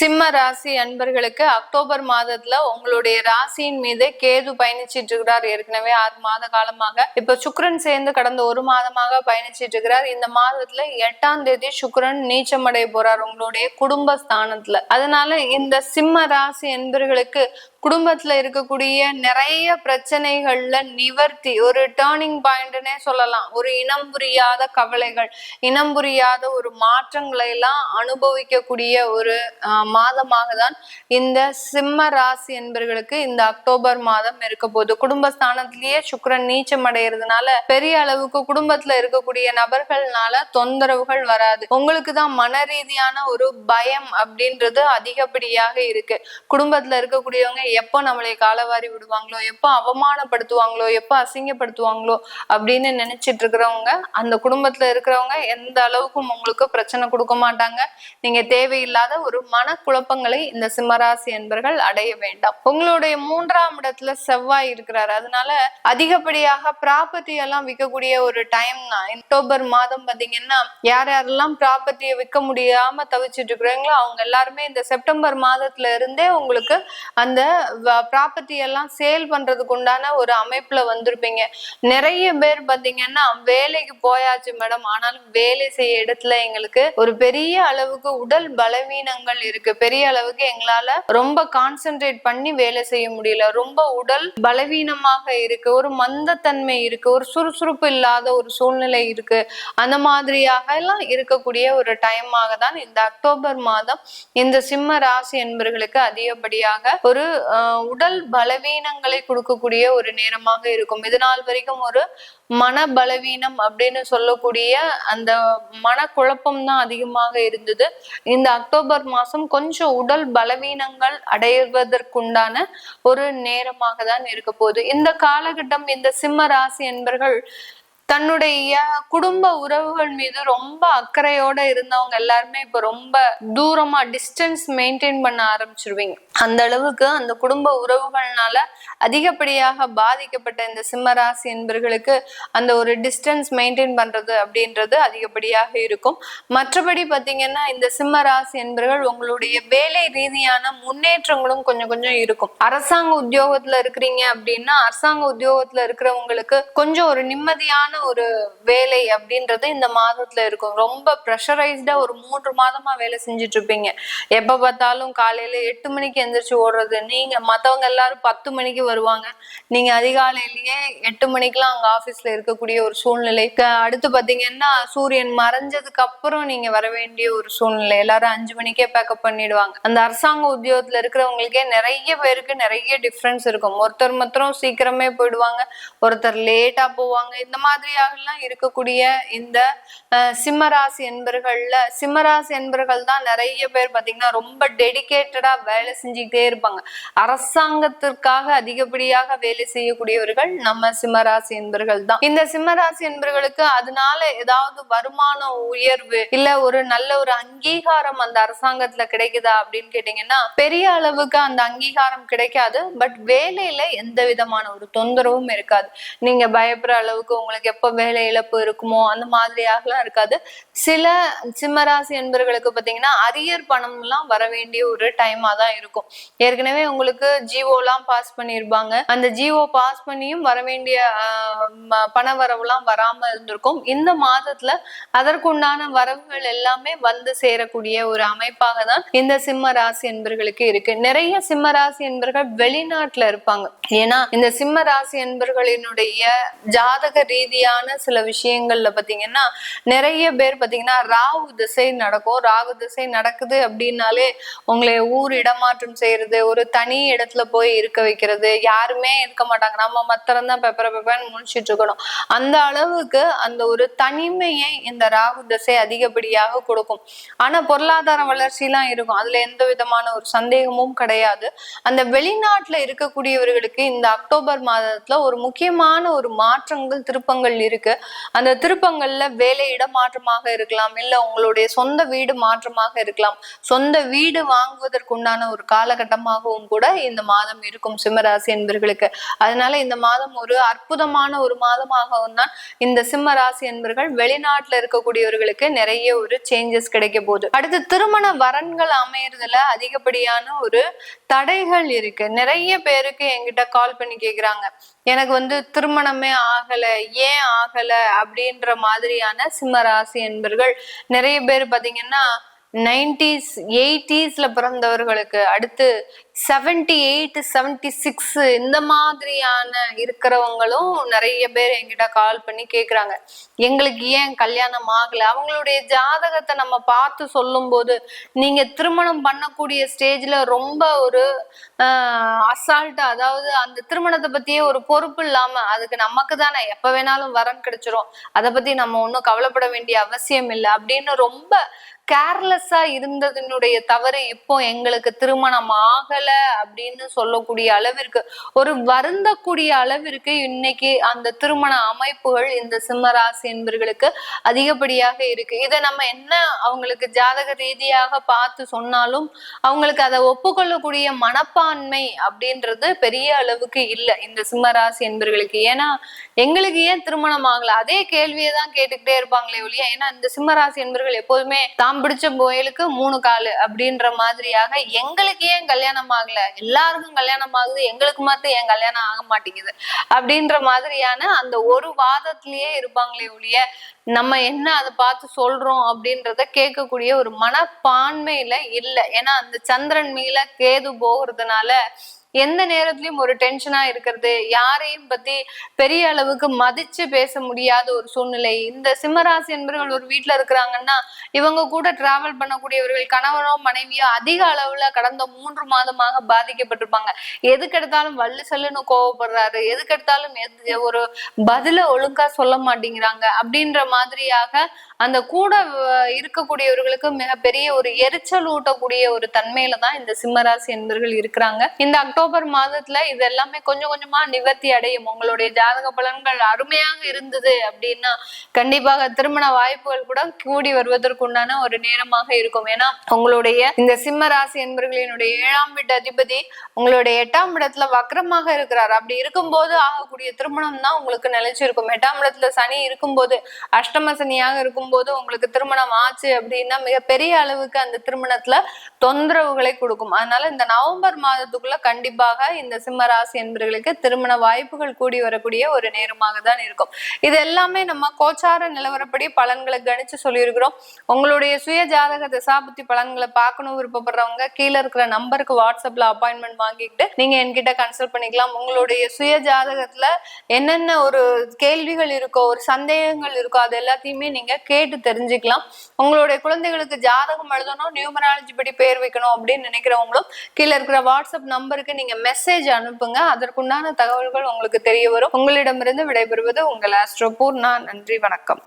சிம்ம ராசி அன்பர்களுக்கு அக்டோபர் மாதத்துல உங்களுடைய ராசியின் மீது கேது பயணிச்சிட்டு இருக்கிறார். ஏற்கனவே ஆறு மாத காலமாக. இப்ப சுக்கரன் சேர்ந்து கடந்த ஒரு மாதமாக பயணிச்சிட்டு இருக்கிறார். இந்த மாதத்துல எட்டாம் தேதி சுக்கரன் நீச்சமடைய போறார் உங்களுடைய குடும்ப ஸ்தானத்துல அதனால இந்த சிம்ம ராசி என்பர்களுக்கு குடும்பத்துல இருக்கக்கூடிய நிறைய பிரச்சனைகள்ல நிவர்த்தி ஒரு டேர்னிங் பாயிண்ட்னே சொல்லலாம். ஒரு இனம் புரியாத கவலைகள் இனம் புரியாத ஒரு மாற்றங்களை எல்லாம் அனுபவிக்கக்கூடிய ஒரு மாதமாக தான் இந்த சிம்ம ராசி என்பர்களுக்கு இந்த அக்டோபர் மாதம் இருக்க போகுது. குடும்பஸ்தானத்திலேயே சுக்கரன் நீச்சம் அடைகிறதுனால பெரிய அளவுக்கு குடும்பத்துல இருக்கக்கூடிய நபர்கள்னால தொந்தரவுகள் வராது. உங்களுக்கு தான் மன ரீதியான ஒரு பயம் அப்படின்றது அதிகப்படியாக இருக்கு. குடும்பத்துல இருக்கக்கூடியவங்க எப்போ நம்மளை காலவாரி விடுவாங்களோ எப்போ அவமானப்படுத்துவாங்களோ எப்போ அசிங்கப்படுத்துவாங்களோ அப்படின்னு நினைச்சிட்டு இருக்கிறவங்க அந்த குடும்பத்துல இருக்கிறவங்க எந்த அளவுக்கும் உங்களுக்கு பிரச்சனை கொடுக்க மாட்டாங்க. நீங்க தேவையில்லாத ஒரு மனக்குழப்பங்களை இந்த சிம்மராசி என்பர்கள் அடைய வேண்டாம். உங்களுடைய மூன்றாம் இடத்துல செவ்வாய் இருக்கிறாரு. அதனால அதிகப்படியாக ப்ராப்பர்ட்டி எல்லாம் விற்கக்கூடிய ஒரு டைம் தான் அக்டோபர் மாதம் பாத்தீங்கன்னா யார் யாரெல்லாம் ப்ராப்பர்ட்டியை விற்க முடியாம தவிச்சிட்டு இருக்கிறீங்களோ அவங்க எல்லாருமே இந்த செப்டம்பர் மாதத்துல இருந்தே உங்களுக்கு அந்த ப்ராப்பர்ட்டி எல்லாம் சேல் பண்றதுக்கு உண்டான ஒரு அமைப்புல வந்திருப்பீங்க. நிறைய பேர் பாத்தீங்கன்னா வேலைக்கு போயாச்சு மேடம் ஆனாலும் வேலை செய்ய இடத்துல எங்களுக்கு ஒரு பெரிய அளவுக்கு உடல் பலவீனங்கள் இருக்கு. பெரிய அளவுக்கு எங்களால ரொம்ப கான்சென்ட்ரேட் பண்ணி வேலை செய்ய முடியல. ரொம்ப உடல் பலவீனமாக இருக்கு. ஒரு மந்தத்தன்மை இருக்கு. ஒரு சுறுசுறுப்பு இல்லாத ஒரு சூழ்நிலை இருக்கு. அந்த மாதிரியாக எல்லாம் இருக்கக்கூடிய ஒரு டைமாக தான் இந்த அக்டோபர் மாதம் இந்த சிம்ம ராசி என்பர்களுக்கு அதிகப்படியாக ஒரு உடல் பலவீனங்களை கொடுக்கக்கூடிய ஒரு நேரமாக இருக்கும். இது நாள் வரைக்கும் ஒரு மன பலவீனம் அப்படின்னு சொல்லக்கூடிய அந்த மன குழப்பம் தான் அதிகமாக இருந்தது. இந்த அக்டோபர் மாசம் கொஞ்சம் உடல் பலவீனங்கள் அடைவதற்குண்டான ஒரு நேரமாக தான் இருக்க போகுது. இந்த காலகட்டம் இந்த சிம்ம ராசி என்பர்கள் தன்னுடைய குடும்ப உறவுகள் மீது ரொம்ப அக்கறையோட இருந்தவங்க எல்லாருமே இப்ப ரொம்ப தூரமா டிஸ்டன்ஸ் மெயின்டைன் பண்ண ஆரம்பிச்சிருவீங்க. அந்த அளவுக்கு அந்த குடும்ப உறவுகள்னால அதிகப்படியாக பாதிக்கப்பட்ட இந்த சிம்மராசி என்பர்களுக்கு அந்த ஒரு டிஸ்டன்ஸ் மெயின்டைன் பண்றது அப்படின்றது அதிகப்படியாக இருக்கும். மற்றபடி பாத்தீங்கன்னா இந்த சிம்மராசி என்பர்கள் உங்களுடைய வேலை ரீதியான முன்னேற்றங்களும் கொஞ்சம் கொஞ்சம் இருக்கும். அரசாங்க உத்தியோகத்துல இருக்கிறீங்க அப்படின்னா அரசாங்க உத்தியோகத்துல இருக்கிறவங்களுக்கு கொஞ்சம் ஒரு நிம்மதியான ஒரு வேலை அப்படின்றது இந்த மாதத்துல இருக்கும். ரொம்ப ப்ரெஷரைஸ்டா ஒரு மூன்று மாதமா வேலை செஞ்சுட்டு இருப்பீங்க. எப்ப பார்த்தாலும் காலையில எட்டு மணிக்கு எந்திரிச்சு ஓடுறது. நீங்க மத்தவங்க எல்லாரும் பத்து மணிக்கு வருவாங்க. நீங்க அதிகாலையிலேயே எட்டு மணிக்கெல்லாம் அங்க ஆபீஸ்ல இருக்கக்கூடிய ஒரு சூழ்நிலை. அடுத்து பாத்தீங்கன்னா சூரியன் மறைஞ்சதுக்கு அப்புறம் நீங்க வர வேண்டிய ஒரு சூழ்நிலை. எல்லாரும் அஞ்சு மணிக்கே பேக்கப் பண்ணிடுவாங்க. அந்த அரசாங்க உத்தியோகத்துல இருக்கிறவங்களுக்கே நிறைய பேருக்கு நிறைய டிஃப்ரென்ஸ் இருக்கும். ஒருத்தர் மாத்திரம் சீக்கிரமே போயிடுவாங்க. ஒருத்தர் லேட்டா போவாங்க. இந்த மாதிரியாகலாம் இருக்கக்கூடிய இந்த சிம்மராசி என்பர்கள்ல சிம்மராசி என்பர்கள் தான் நிறைய பேர் பாத்தீங்கன்னா ரொம்ப டெடிகேட்டடா வேலை செஞ்சுக்கிட்டே இருப்பாங்க. அரசாங்கத்திற்காக அதிகப்படியாக வேலை செய்யக்கூடியவர்கள் நம்ம சிம்மராசி என்பர்கள் தான். இந்த சிம்மராசி என்பர்களுக்கு அதனால ஏதாவது வருமான உயர்வு இல்ல ஒரு நல்ல ஒரு அங்கீகாரம் அந்த அரசாங்கத்துல கிடைக்குதா அப்படின்னு கேட்டீங்கன்னா பெரிய அளவுக்கு அந்த அங்கீகாரம் கிடைக்காது. பட் வேலையில எந்த விதமான ஒரு தொந்தரவும் இருக்காது. நீங்க பயப்படுற அளவுக்கு உங்களுக்கு எப்ப வேலை இழப்பு இருக்குமோ அந்த மாதிரியாகலாம் இருக்காது. சில சிம்மராசி என்பர்களுக்கு பாத்தீங்கன்னா அரியர் பணம் எல்லாம் வர வேண்டிய ஒரு டைமா தான் இருக்கும். ஏற்கனவே உங்களுக்கு ஜிஓலாம் பாஸ் பண்ணியிருப்பாங்க அந்த ஜிஓ பாஸ் பண்ணியும் வர வேண்டிய பண வரவுலாம் வராம இருந்திருக்கும். இந்த மாதத்துல அதற்குண்டான வரவுகள் எல்லாமே வந்து சேரக்கூடிய ஒரு அமைப்பாக தான் இந்த சிம்ம ராசி என்பர்களுக்கு இருக்கு. நிறைய சிம்ம ராசி என்பர்கள் வெளிநாட்டுல இருப்பாங்க. ஏன்னா இந்த சிம்ம ராசி என்பர்களினுடைய ஜாதக ரீதியான சில விஷயங்கள்ல பாத்தீங்கன்னா நிறைய பேர் பாத்தீங்கன்னா ராகு திசை நடக்கும். ராகு திசை நடக்குது அப்படின்னாலே உங்களை ஊர் இடமாற்றம் செய்யறது ஒரு தனி இடத்துல போய் இருக்க வைக்கிறது யாருமே இருக்க மாட்டாங்க. நம்ம மத்திரம் தான் பெப்பர பெப்பன்னு முடிச்சிட்டு இருக்கணும். அந்த அளவுக்கு அந்த ஒரு தனிமையை இந்த ராகு தசை அதிகப்படியாக கொடுக்கும். ஆனா பொருளாதார வளர்ச்சியெல்லாம் இருக்கும். அதுல எந்த விதமான ஒரு சந்தேகமும் கிடையாது. அந்த வெளிநாட்டுல இருக்கக்கூடியவர்களுக்கு இந்த அக்டோபர் மாதத்துல ஒரு முக்கியமான ஒரு மாற்றங்கள் திருப்பங்கள் இருக்கு. அந்த திருப்பங்கள்ல வேலை இடமாற்றமாக இருக்கலாம். இல்ல உங்களுடைய சொந்த வீடு மாற்றமாக இருக்கலாம். சொந்த வீடு வாங்குவதற்குண்டான ஒரு காலகட்டமாகவும் கூட இந்த மாதம் இருக்கும் சிம்மராசி என்பர்களுக்கு. அதனால இந்த மாதம் ஒரு அற்புதமான ஒரு மாதமாகவும் தான் இந்த சிம்ம ராசி என்பர்கள் வெளிநாட்டுல இருக்கக்கூடியவர்களுக்கு நிறைய ஒரு சேஞ்சஸ் கிடைக்க போகுது. அடுத்து திருமண வரன்கள் அமையறதுல அதிகப்படியான ஒரு தடைகள் இருக்கு. நிறைய பேருக்கு என்கிட்ட கால் பண்ணி கேக்குறாங்க. எனக்கு வந்து திருமணமே ஆகல ஏன் ஆகல அப்படின்ற மாதிரியான சிம்ம ராசி என்பர்கள் நிறைய பேர் பாத்தீங்கன்னா நைன்டிஸ் எயிட்டிஸ்ல பிறந்தவர்களுக்கு அடுத்து செவன்டி எயிட் செவன்டி சிக்ஸ் இந்த மாதிரியான இருக்கிறவங்களும் நிறைய பேர் என்கிட்ட கால் பண்ணி கேக்குறாங்க. எங்களுக்கு ஏன் கல்யாணம் ஆகல? அவங்களுடைய ஜாதகத்தை நம்ம பார்த்து சொல்லும்போது நீங்கள் நீங்க திருமணம் பண்ணக்கூடிய ஸ்டேஜ்ல ரொம்ப ஒரு அசால்ட்டா அதாவது அந்த திருமணத்தை பற்றியே ஒரு பொறுப்பு இல்லாம அதுக்கு நமக்கு தானே எப்ப வேணாலும் வரன் கிடைச்சிரும். அதை பத்தி நம்ம ஒன்றும் கவலைப்பட வேண்டிய அவசியம் இல்லை அப்படின்னு ரொம்ப கேர்லெஸ்ஸா இருந்ததனுடைய தவறு இப்போ எங்களுக்கு திருமணம் ஆகலை. அப்படின்னு சொல்லக்கூடிய அளவிற்கு ஒரு வருந்தக்கூடிய அளவிற்கு இன்னைக்கு அந்த திருமண அமைப்புகள் இந்த சிம்மராசி என்பர்களுக்கு அதிகப்படியாக இருக்கு. இதை நம்ம என்ன அவங்களுக்கு ஜாதக ரீதியாக பார்த்து சொன்னாலும் அவங்களுக்கு அதை ஒப்புக்கொள்ளக்கூடிய மனப்பான்மை அப்படின்றது பெரிய அளவுக்கு இல்லை இந்த சிம்மராசி என்பர்களுக்கு. ஏன்னா எங்களுக்கு ஏன் திருமணம் ஆகல? அதே கேள்வியை தான் கேட்டுக்கிட்டே இருப்பாங்களே ஒழிய ஏன்னா இந்த சிம்மராசி என்பர்கள் எப்போதுமே தாம் பிடிச்ச கோயிலுக்கு மூணு காலு அப்படின்ற மாதிரியாக எங்களுக்கு ஏன் கல்யாணம் ஆகல எல்லாருக்கும் கல்யாணம் ஆகுது எங்களுக்கு மட்டும் என் கல்யாணம் ஆக மாட்டேங்குது? அப்படின்ற மாதிரியான அந்த ஒரு வாதத்திலேயே இருப்பாங்களே ஒழிய நம்ம என்ன அதை பார்த்து சொல்றோம் அப்படின்றத கேட்கக்கூடிய ஒரு மனப்பான்மையில இல்லை. ஏன்னா அந்த சந்திரன் மேல கேது போகிறதுனால எந்த நேரத்திலயும் ஒரு டென்ஷனா இருக்கிறது. யாரையும் பத்தி பெரிய அளவுக்கு மதிச்சு பேச முடியாத ஒரு சூழ்நிலை. இந்த சிம்மராசி என்பவர்கள் ஒரு வீட்டுல இருக்கிறாங்கன்னா இவங்க கூட டிராவல் பண்ணக்கூடியவர்கள் கணவனோ மனைவியோ அதிக அளவுல கடந்த மூன்று மாதமாக பாதிக்கப்பட்டிருப்பாங்க. எதுக்கு எடுத்தாலும் வள்ளு சல்லுன்னு கோவப்படுறாரு. எதுக்கு எடுத்தாலும் ஒரு பதில ஒழுங்கா சொல்ல மாட்டேங்கிறாங்க. அப்படின்ற மாதிரியாக அந்த கூட இருக்கக்கூடியவர்களுக்கு மிகப்பெரிய ஒரு எரிச்சல் ஊட்டக்கூடிய ஒரு தன்மையில தான் இந்த சிம்மராசி என்பவர்கள் இருக்கிறாங்க. இந்த அக்டோபர் அக்டோபர் மாதத்துல இது எல்லாமே கொஞ்சம் கொஞ்சமா நிவர்த்தி அடையும். உங்களுடைய ஜாதக பலன்கள் அருமையாக இருந்தது அப்படின்னா கண்டிப்பாக திருமண வாய்ப்புகள் கூட கூடி வருவதற்குண்டான ஒரு நேரமாக இருக்கும். ஏன்னா உங்களுடைய இந்த சிம்ம ராசி என்பர்களினுடைய ஏழாம் வீட்டு அதிபதி உங்களுடைய எட்டாம் இடத்துல வக்கரமாக இருக்கிறார். அப்படி இருக்கும்போது ஆகக்கூடிய திருமணம் தான் உங்களுக்கு நிலைச்சிருக்கும். எட்டாம் இடத்துல சனி இருக்கும்போது அஷ்டம சனியாக இருக்கும் போது உங்களுக்கு திருமணம் ஆச்சு அப்படின்னா மிகப்பெரிய அளவுக்கு அந்த திருமணத்துல தொந்தரவுகளை கொடுக்கும். அதனால இந்த நவம்பர் மாதத்துக்குள்ள கண்டிப்பாக இந்த சிம்ம ராசி என்பவர்களுக்கு திருமண வாய்ப்புகள் கூடி வரக்கூடிய ஒரு நேரமாக தான் இருக்கும். இது எல்லாமே நம்ம கோச்சார நிலவரப்படி பலன்களை கணிச்சு சொல்லியிருக்கிறோம். உங்களுடைய சுய ஜாதக திசாபுத்தி பலன்களை பார்க்கணும் விருப்பப்படுறவங்க கீழே இருக்கிற நம்பருக்கு வாட்ஸ்அப்ல அப்பாயின்மெண்ட் வாங்கிக்கிட்டு நீங்க என்கிட்ட கன்சல்ட் பண்ணிக்கலாம். உங்களுடைய சுய ஜாதகத்துல என்னென்ன ஒரு கேள்விகள் இருக்கோ ஒரு சந்தேகங்கள் இருக்கோ அது எல்லாத்தையுமே நீங்க கேட்டு தெரிஞ்சுக்கலாம். உங்களுடைய குழந்தைகளுக்கு ஜாதகம் எழுதணும் நியூமராலஜி படி பேர் வைக்கணும் அப்படின்னு நினைக்கிறவங்களும் கீழே இருக்கிற வாட்ஸ்அப் நம்பருக்கு நீங்க மெசேஜ் அனுப்புங்க. அதற்குண்டான தகவல்கள் உங்களுக்கு தெரிய வரும். உங்களிடமிருந்து விடைபெறுவது உங்கள் ஆஸ்ட்ரோபூர் நான் நன்றி வணக்கம்.